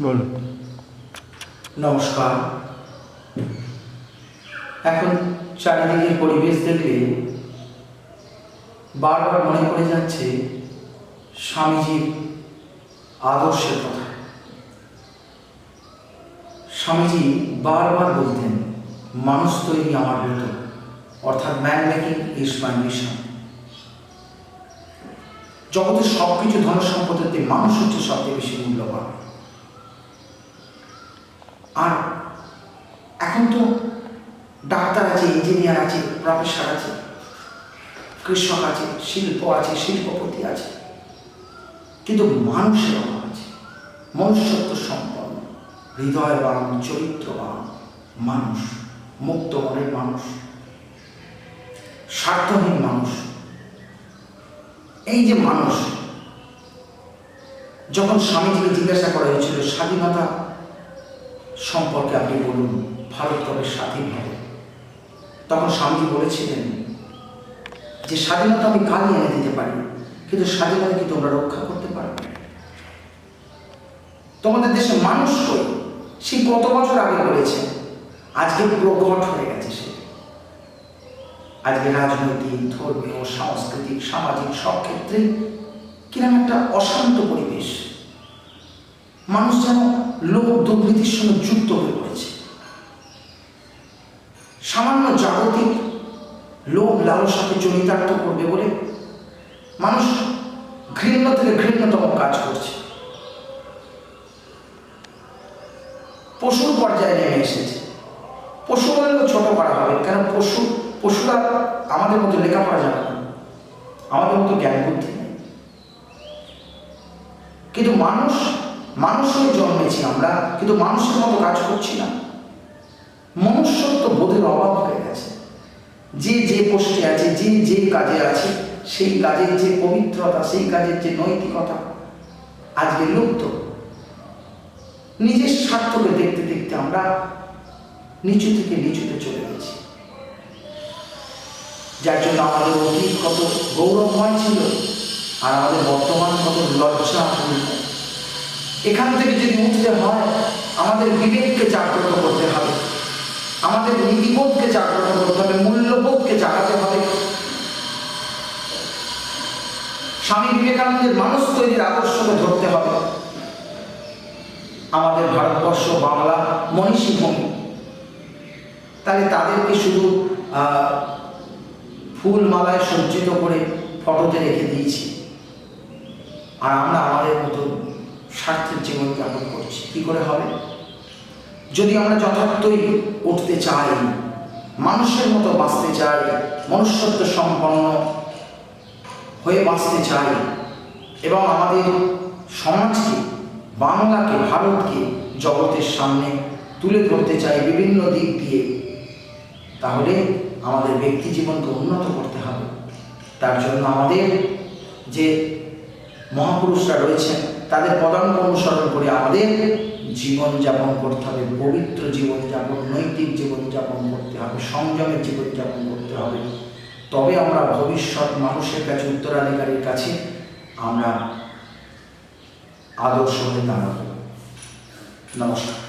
বলো। নমস্কার। এখন চারিদিকের পরিবেশ দেখলে বারবার মনে পড়ে যাচ্ছে স্বামীজির আদর্শের কথা। স্বামীজি বারবার বলতেন, মানুষ তৈরি আমার ব্রত অর্থাৎ man making is my mission. জগতের সব কিছু ধন সম্পদের মানুষ হচ্ছে সবচেয়ে আর এখন তো ডাক্তার আছে ইঞ্জিনিয়ার আছে প্রফেসর আছে, কৃষক আছে, শিল্প আছে, শিল্পপতি আছে। কিন্তু মানুষের অভাব আছে। মনুষ্যত্ব সম্পন্ন, হৃদয়বান, চরিত্রবান মানুষ, মুক্ত মনের মানুষ, স্বার্থহীন মানুষ। এই যে মানুষ, যখন স্বামীজিকে জিজ্ঞাসা করা হয়েছিল, স্বাধীনতা সম্পর্কে আপনি বলুন ভারত কবে স্বাধীন হবে তখন স্বামীজি বলেছিলেন যে, স্বাধীনতা আমি কালই এনে দিতে পারি, কিন্তু স্বাধীনতা কি তোমরা রক্ষা করতে পারবে? তোমাদের দেশে মানুষ সে কত বছর আগে বলেছে, আজকে প্রকট হয়ে গেছে সে। আজকে রাজনৈতিক, ধর্মীয়, সাংস্কৃতিক, সামাজিক সব ক্ষেত্রে কীরকম একটা অশান্ত পরিবেশ। মানুষ যেন লোক দুর্নীতির সঙ্গে যুক্ত হয়ে পড়েছে। সামান্য জাগতিক লোক লালসাকে চরিতার্থ করবে বলে মানুষ ঘৃণ্য থেকে ঘৃণ্যতম কাজ করছে। পশুর পর্যায়ে নেমে এসেছে। পশু বললেও ছোট করা হবে, কেন পশু, পশুরা আমাদের মতো লেখাপড়া না। আমাদের মতো জ্ঞান বুদ্ধি কিন্তু মানুষ মানুষ হয়ে জন্মেছি আমরা, কিন্তু মানুষের মতো কাজ করছি না। মনুষ্যত্ব বোধের অভাব হয়ে গেছে। যে যে পোস্টে আছে, যে যে কাজে আছে, সেই কাজের যে পবিত্রতা, সেই কাজের যে নৈতিকতা, আজকে লুপ্ত। নিজের স্বার্থকে দেখতে দেখতে আমরা নিচু থেকে নিচুতে চলে গেছি। যার জন্য আমাদের অতীত কত গৌরবময় ছিল, আর আমাদের বর্তমান কত লজ্জা এখান থেকে যদি উঠতে হয়, আমাদের বিবেককে জাগ্রত করতে হবে। আমাদের নীতিবোধকে জাগ্রত করতে হবে, মূল্যবোধকে জাগাতে হবে। স্বামী বিবেকানন্দের মানুষ তৈরির আদর্শকে ধরতে হবে। আমাদের ভারতবর্ষ, বাংলা মনীষী ভূমি তাহলে তাদেরকে শুধু ফুল মালায় সজ্জিত করে ফটোতে রেখে দিয়েছি। আর আমরা আমাদের মতো স্বার্থের জীবন যাপন করছি। কি করে হবে? যদি আমরা যথার্থই উঠতে চাই, মানুষের মতো বাঁচতে চাই, মনুষ্যত্ব সম্পন্ন হয়ে বাঁচতে চাই, এবং আমাদের সমাজকে, বাংলাকে, ভারতকে, জগতের সামনে তুলে ধরতে চাই বিভিন্ন দিক দিয়ে, তাহলে আমাদের ব্যক্তি জীবনকে উন্নত করতে হবে। তার জন্য আমাদের যে মহাপুরুষরা রয়েছেন তাদের পদাঙ্ক অনুসরণ করে। আমাদের জীবনযাপন করতে হবে, পবিত্র জীবনযাপন নৈতিক জীবনযাপন করতে হবে, সংযমের জীবনযাপন করতে হবে। তবে আমরা ভবিষ্যৎ মানুষের কাছে উত্তরাধিকারীর কাছে আমরা আদর্শ হয়ে দাঁড়াব। নমস্কার।